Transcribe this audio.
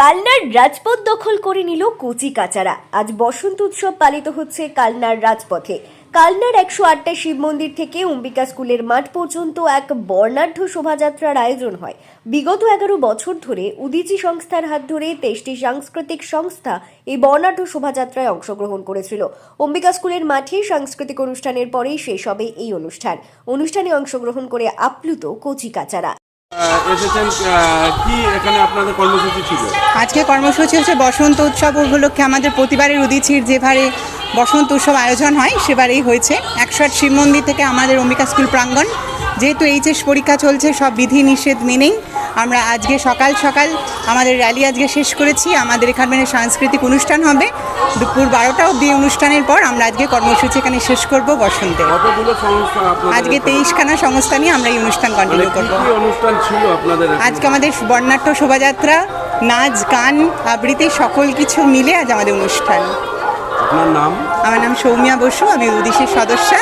কালনার রাজপথ দখল করে নিল কচি কাচারা। আজ বসন্ত উৎসব পালিত হচ্ছে কালনার রাজপথে। কালনার একশো আটটা শিব মন্দির থেকে অম্বিকা স্কুলের মাঠ পর্যন্ত এক বর্ণাঢ্য শোভাযাত্রার আয়োজন হয়। বিগত এগারো বছর ধরে উদিচি সংস্থার হাত ধরে তেইশটি সাংস্কৃতিক সংস্থা এই বর্ণাঢ্য শোভাযাত্রায় অংশগ্রহণ করেছিল। অম্বিকা স্কুলের মাঠে সাংস্কৃতিক অনুষ্ঠানের পরেই শেষ হবে এই অনুষ্ঠান। অনুষ্ঠানে অংশগ্রহণ করে আপ্লুত কচি কাচারা। আহ, কর্মসূচি আজকে কর্মসূচি হচ্ছে বসন্ত উৎসব উপলক্ষে আমাদের প্রতিবারের উদিচির যেভাবে বসন্ত উৎসব আয়োজন হয়, সেবারেই হয়েছে। একশো আট শিব মন্দির থেকে আমাদের অম্বিকা স্কুল প্রাঙ্গণ যেহেতু এইচএস পরীক্ষা চলছে সব বিধি নিষেধ মেনেই আমরা আজকে সকাল সকাল আমাদের র্যালি আজকে শেষ করেছি। আমাদের এখানে সাংস্কৃতিক অনুষ্ঠান হবে। দুপুর বারোটা অব্দি অনুষ্ঠানের পর আমরা আজকে কর্মসূচি এখানে শেষ করব বসন্তে। আজকে তেইশখানা সংস্থা নিয়ে আমরা এই অনুষ্ঠান মানে কন্টিনিউ করব? আজকে আমাদের বর্ণাঢ্য শোভাযাত্রা নাচ গান আবৃত্তি সকল কিছু মিলে আজ আমাদের অনুষ্ঠান। আপনার নাম? আমার নাম সৌমিয়া বসু আমি উদিশের সদস্যা।